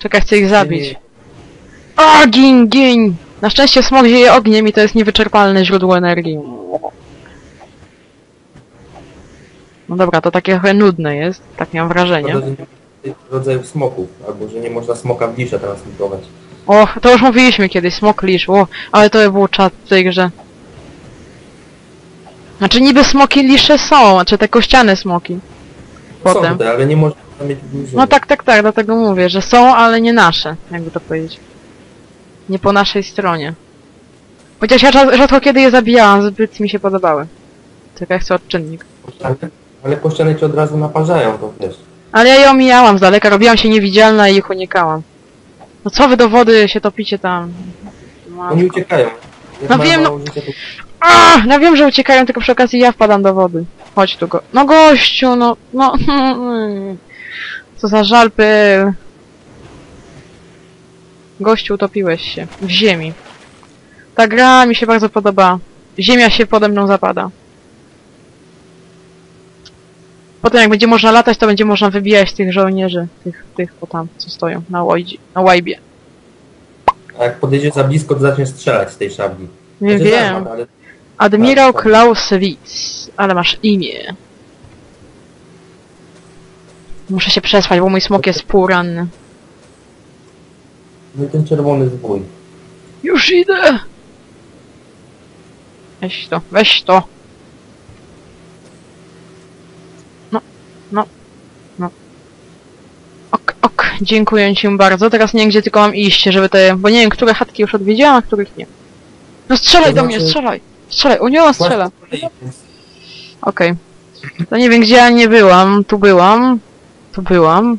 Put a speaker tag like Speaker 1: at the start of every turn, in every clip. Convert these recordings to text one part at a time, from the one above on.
Speaker 1: Czekaj, chcę ich zabić. O, gin, gin! Na szczęście smog zieje ogniem i to jest niewyczerpalne źródło energii. No dobra, to takie trochę nudne jest, tak miałem wrażenie.
Speaker 2: Rodzajów smoków, albo że nie można smoka w lisze transmitować.
Speaker 1: O, to już mówiliśmy kiedyś, smok lisz, o, ale to był czat w tej grze. Znaczy niby smoki lisze są, znaczy te kościane smoki.
Speaker 2: Są
Speaker 1: Potem.
Speaker 2: tutaj, ale nie można mieć dużo.
Speaker 1: No tak, tak, tak, dlatego mówię, że są, ale nie nasze, jakby to powiedzieć. Nie po naszej stronie. Chociaż ja rzad- rzadko kiedy je zabijałam, zbyt mi się podobały. Tylko ja chcę odczynnik.
Speaker 2: Ale, ale kościane cię od razu naparzają, to wiesz.
Speaker 1: Ale ja je omijałam z daleka, robiłam się niewidzialna i ich unikałam. No co wy do wody się topicie tam?
Speaker 2: Oni uciekają. Jak
Speaker 1: No
Speaker 2: mają
Speaker 1: wiem,
Speaker 2: mało życia, to
Speaker 1: A, no wiem, że uciekają, tylko przy okazji ja wpadam do wody. Chodź tu go. No gościu, no, no. Co za żal pyl. Gościu, utopiłeś się. W ziemi. Ta gra mi się bardzo podoba. Ziemia się pode mną zapada. Potem jak będzie można latać, to będzie można wybijać tych żołnierzy. Tych, tych o tam, co stoją na łajdzie, na łajbie.
Speaker 2: A jak podejdzie za blisko, to zacznie strzelać z tej szabli.
Speaker 1: Nie
Speaker 2: Znaczy,
Speaker 1: wiem.
Speaker 2: zachmat, ale
Speaker 1: Admirał
Speaker 2: Tak, tak.
Speaker 1: Ale masz imię. Muszę się przespać, bo mój smok jest półranny.
Speaker 2: No i ten czerwony zwój.
Speaker 1: Już idę! Weź to, weź to. No, no, no. Ok, ok, dziękuję ci bardzo. Teraz nie gdzie tylko mam iść, żeby te... Bo nie wiem, które chatki już odwiedziłam, a których nie. No strzelaj do mnie,
Speaker 2: znaczy-
Speaker 1: strzelaj! Strzelaj, on strzela. Okej. To nie wiem, gdzie ja nie byłam. Tu byłam. Tu byłam.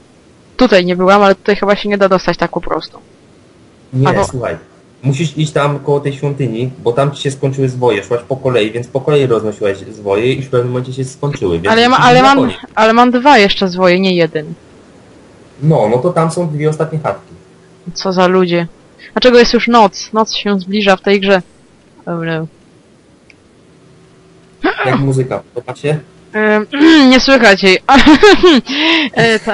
Speaker 1: Tutaj nie byłam, ale tutaj chyba się nie da dostać tak po prostu.
Speaker 2: Nie,
Speaker 1: Albo-
Speaker 2: słuchaj. Musisz iść tam koło tej świątyni, bo tam ci się skończyły zwoje, szłaś po kolei, więc po kolei roznosiłaś zwoje i w pewnym momencie się skończyły, więc
Speaker 1: Ale, ja ma,
Speaker 2: musisz
Speaker 1: ale,
Speaker 2: iść na
Speaker 1: mam,
Speaker 2: koniec.
Speaker 1: ale mam dwa jeszcze zwoje, nie jeden.
Speaker 2: No, no to tam są dwie ostatnie chatki.
Speaker 1: Co za ludzie. Dlaczego jest już noc? Noc się zbliża w tej grze. Oh no.
Speaker 2: Jak muzyka, podoba się?
Speaker 1: Nie słychać jej. e, ta.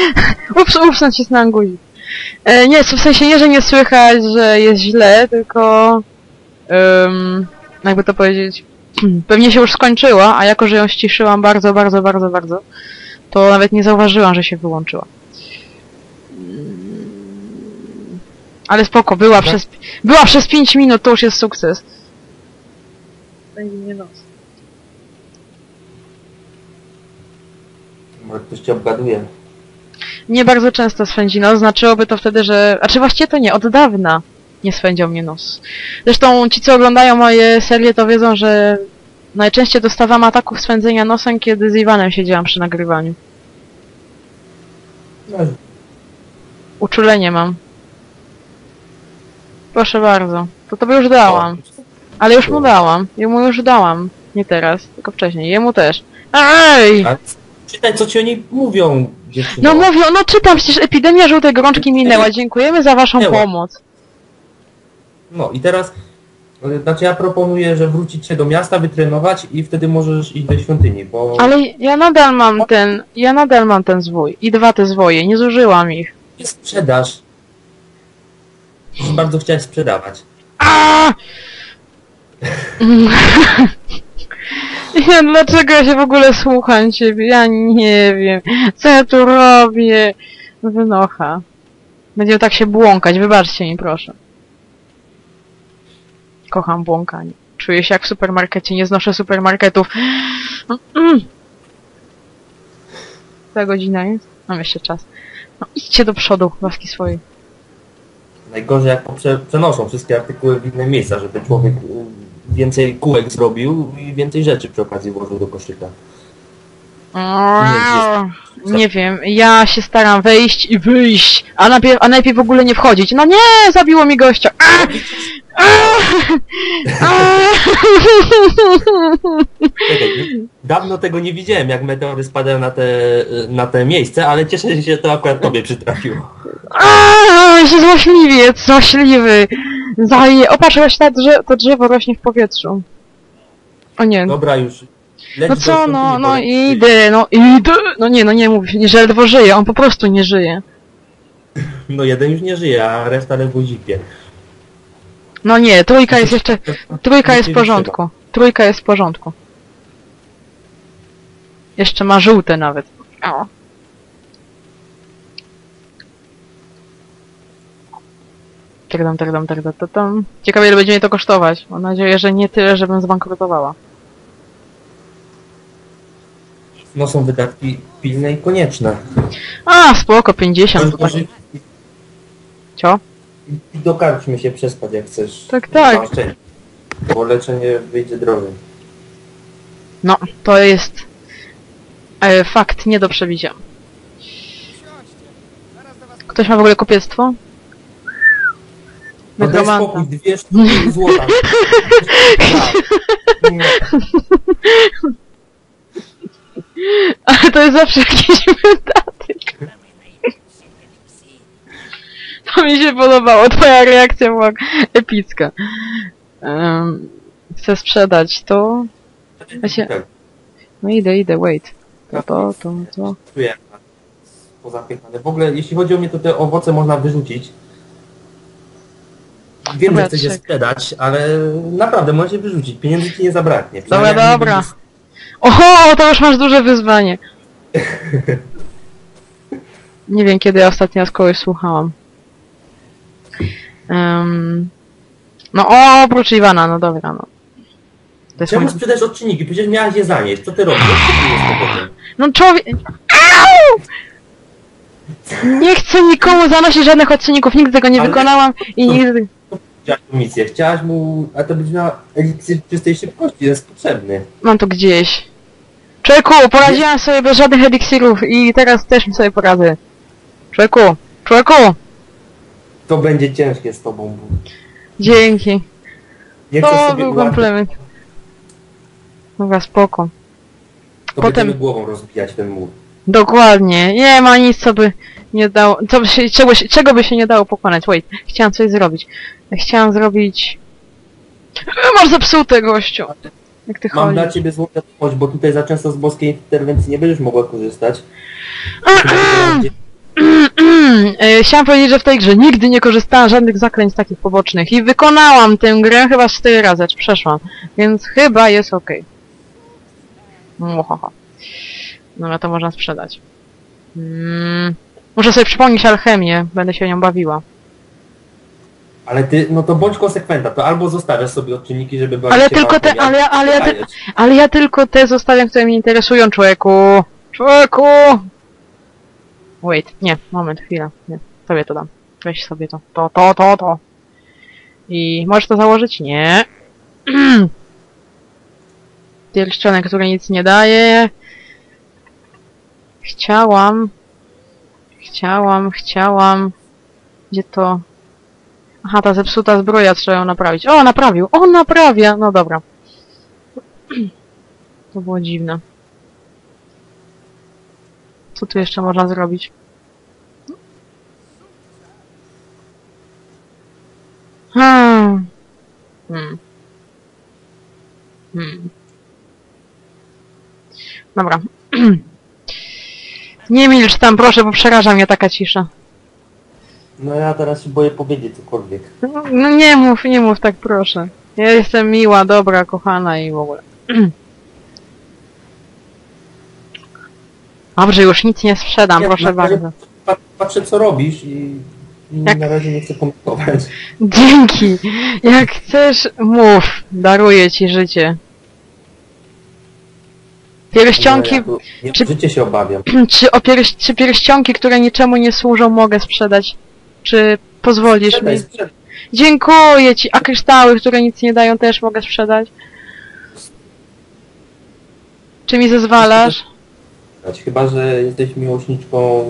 Speaker 1: ups, ups, nacisnąłem guzik. E, nie, w sensie nie, że nie słychać, że jest źle, tylko... Um, jakby to powiedzieć... Pewnie się już skończyła, a jako, że ją ściszyłam bardzo, bardzo, bardzo, bardzo, to nawet nie zauważyłam, że się wyłączyła. Mm, Ale spoko, była
Speaker 2: Dobra.
Speaker 1: przez... Była przez 5 minut, to już jest sukces. Będzie nie.
Speaker 2: Może ktoś cię obgaduje.
Speaker 1: Nie bardzo często swędzi nos, znaczyłoby to wtedy, że... A czy właściwie to nie, od dawna nie swędział mnie nos. Zresztą ci, co oglądają moje serie, to wiedzą, że najczęściej dostawam ataków swędzenia nosem, kiedy z Iwanem siedziałam przy nagrywaniu.
Speaker 2: No,
Speaker 1: Uczulenie mam. Proszę bardzo. To tobie już dałam. Ale już mu dałam. Jemu już dałam. Nie teraz, tylko wcześniej. Jemu też. Ej!
Speaker 2: Czytaj, co ci oni mówią, dziewczyno.
Speaker 1: No mówią, no czytam, przecież epidemia żółtej gorączki minęła. Dziękujemy za waszą
Speaker 2: Minęła.
Speaker 1: pomoc.
Speaker 2: No i teraz, e, znaczy ja proponuję, że wrócić się do miasta, wytrenować i wtedy możesz iść do świątyni, bo
Speaker 1: Ale ja nadal mam ten, ja nadal mam ten zwój. I dwa te zwoje, nie zużyłam ich.
Speaker 2: nie sprzedasz. Już bardzo chciałeś sprzedawać.
Speaker 1: A! Ja, dlaczego ja się w ogóle słucham ciebie? Ja nie wiem. Co ja tu robię? Wynocha. Będzie tak się błąkać, wybaczcie mi proszę. Kocham błąkanie. Czuję się jak w supermarkecie, nie znoszę supermarketów. Mm. Ta godzina jest? Mam jeszcze czas. No idźcie do przodu, łaski swojej.
Speaker 2: Najgorzej jak poprze- przenoszą wszystkie artykuły w inne miejsca, żeby człowiek y, więcej kółek zrobił i więcej rzeczy przy okazji włożył do koszyka.
Speaker 1: Nie, nie wiem, ja się staram wejść i wyjść, a najpierw, a najpierw w ogóle nie wchodzić. No nie, zabiło mi gościa. A! A! A!
Speaker 2: Czekaj, dawno tego nie widziałem, jak meteory spadają na te, na te miejsce, ale cieszę się, że to akurat tobie przytrafiło.
Speaker 1: A! się złośliwiec, złośliwy. Zaje, opatrzyłeś to, drze to drzewo rośnie w powietrzu. O nie,
Speaker 2: Dobra już. Leć
Speaker 1: no
Speaker 2: do
Speaker 1: co, no, no
Speaker 2: bo-
Speaker 1: idę, no idę. No nie, no nie mów, że ledwo żyje, on po prostu nie żyje.
Speaker 2: No jeden już nie żyje, a reszta ledwo zipie.
Speaker 1: No nie, trójka jest jeszcze... Trójka jest w porządku. Trójka jest w porządku. Jeszcze ma żółte nawet. O. Terdam, terdam, terdam, terdam. Ciekawe ile będzie mnie to kosztować. Mam nadzieję, że nie tyle, żebym zbankrutowała.
Speaker 2: No są wydatki pilne i konieczne.
Speaker 1: A, spoko, 50. To tak.
Speaker 2: Może
Speaker 1: Cio?
Speaker 2: i dokarczmy się przespać jak chcesz.
Speaker 1: Tak, tak.
Speaker 2: Bo leczenie wyjdzie drogo.
Speaker 1: No, to jest e, fakt nie do przebicia. Ktoś ma w ogóle kopiectwo?
Speaker 2: No daj spokój, dwie sztuki złota. Nie.
Speaker 1: Ale to jest zawsze jakiś wydatek. To mi się podobało, twoja reakcja była epicka. Um, chcę sprzedać to. Właśnie-
Speaker 2: Tak,
Speaker 1: No idę, idę, wait. To, to, to, to.
Speaker 2: czuję. Pozapychane. W ogóle, jeśli chodzi o mnie, to te owoce można wyrzucić. Wiem, że
Speaker 1: czek.
Speaker 2: sprzedać, ale naprawdę możesz je wyrzucić. Pieniędzy ci nie zabraknie.
Speaker 1: Dobra,
Speaker 2: Przynajmniej
Speaker 1: dobra.
Speaker 2: będziesz-
Speaker 1: Oho, to już masz duże wyzwanie. Nie wiem, kiedy ja ostatnio raz kogoś słuchałam. No oprócz Iwana, no dobra, no. To jest
Speaker 2: Czemu
Speaker 1: mój...
Speaker 2: odczynniki? Przecież miałaś je zanieść. Co ty robisz? Z.
Speaker 1: No człowiek... Au! Nie chcę nikomu zanosić żadnych odcinków, nigdy tego nie
Speaker 2: Ale-
Speaker 1: wykonałam i nigdy...
Speaker 2: Chciałaś tu misję. Chciałaś mu... A to będzie miała eliksir czystej szybkości. Jest potrzebny.
Speaker 1: Mam to gdzieś. Człowieku, poradziłam sobie bez żadnych eliksirów i teraz też sobie poradzę. Człowieku, człowieku!
Speaker 2: To będzie ciężkie z tobą.
Speaker 1: Dzięki.
Speaker 2: Nie
Speaker 1: To
Speaker 2: sobie
Speaker 1: był
Speaker 2: ułatwiać,
Speaker 1: komplement. Dobra, spoko.
Speaker 2: to
Speaker 1: potem-
Speaker 2: będziemy głową rozbijać ten mur.
Speaker 1: Dokładnie. Nie ma nic, co by nie dało... Co by się, czego, czego by się nie dało pokonać. Wait, chciałam coś zrobić. Chciałam zrobić... E, Masz zepsute, gościu. Jak ty
Speaker 2: Mam dla
Speaker 1: chodzi.
Speaker 2: ciebie złotą odpowiedź, bo tutaj za często z boskiej interwencji nie będziesz mogła korzystać.
Speaker 1: E, Chciałam powiedzieć, że w tej grze nigdy nie korzystałam z żadnych zaklęć takich pobocznych i wykonałam tę grę chyba z 4 razy, czy przeszłam, więc chyba jest okej. Mohoho. No to można sprzedać. Mm. Muszę sobie przypomnieć alchemię, będę się nią bawiła.
Speaker 2: Ale ty, no to bądź konsekwenta, to albo zostawiasz sobie odczynniki, żeby była
Speaker 1: Ale
Speaker 2: ciekawa
Speaker 1: tylko te, ale, ale, ja
Speaker 2: dajesz.
Speaker 1: ale ja tylko te zostawiam, które mnie interesują, człowieku. Człowieku! Wait, nie, moment, chwila. Nie, sobie to dam. Weź sobie to. To, to, to, to. I możesz to założyć? Nie. Pierścionek, który nic nie daje. Chciałam. Chciałam, chciałam. Gdzie to? Aha, ta zepsuta zbroja, trzeba ją naprawić. O, naprawił! O, naprawia! No dobra. To było dziwne. Co tu jeszcze można zrobić? Hmm. Hmm. Hmm. Dobra. Nie milcz tam, proszę, bo przeraża mnie taka cisza.
Speaker 2: No ja teraz się boję powiedzieć cokolwiek.
Speaker 1: No nie mów, nie mów tak, proszę. Ja jestem miła, dobra, kochana i w ogóle. Dobrze, już nic nie sprzedam, proszę
Speaker 2: na razie
Speaker 1: bardzo.
Speaker 2: pa- Patrzę co robisz i, i
Speaker 1: Jak-
Speaker 2: na razie nie chcę komentować.
Speaker 1: Dzięki. Jak chcesz, mów. Daruję ci życie. Pierścionki,
Speaker 2: Ja tu nie
Speaker 1: czy-
Speaker 2: życie się obawiam.
Speaker 1: czy, o pierś, czy pierścionki, które niczemu nie służą, mogę sprzedać? Czy pozwolisz
Speaker 2: Sprzedaj,
Speaker 1: mi?
Speaker 2: sprzedaj.
Speaker 1: Dziękuję ci. A kryształy, które nic nie dają, też mogę sprzedać? Czy mi zezwalasz?
Speaker 2: Chyba, że jesteś miłośniczką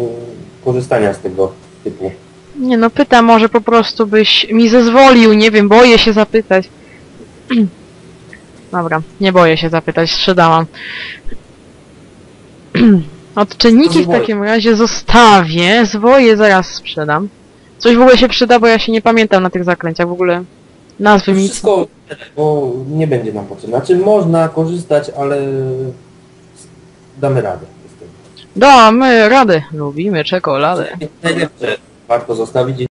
Speaker 2: korzystania z tego typu.
Speaker 1: Nie no, pytam, może po prostu byś mi zezwolił, nie wiem, boję się zapytać. Dobra, nie boję się zapytać, sprzedałam. Odczynniki w
Speaker 2: Zwoje.
Speaker 1: takim razie zostawię, zwoje zaraz sprzedam. Coś w ogóle się przyda, bo ja się nie pamiętam na tych zaklęciach, w ogóle nazwy mi...
Speaker 2: Wszystko, bo nie będzie nam potrzebne. Znaczy można korzystać, ale damy radę. z tym.
Speaker 1: Damy radę, lubimy czekoladę.
Speaker 2: Najlepsze warto zostawić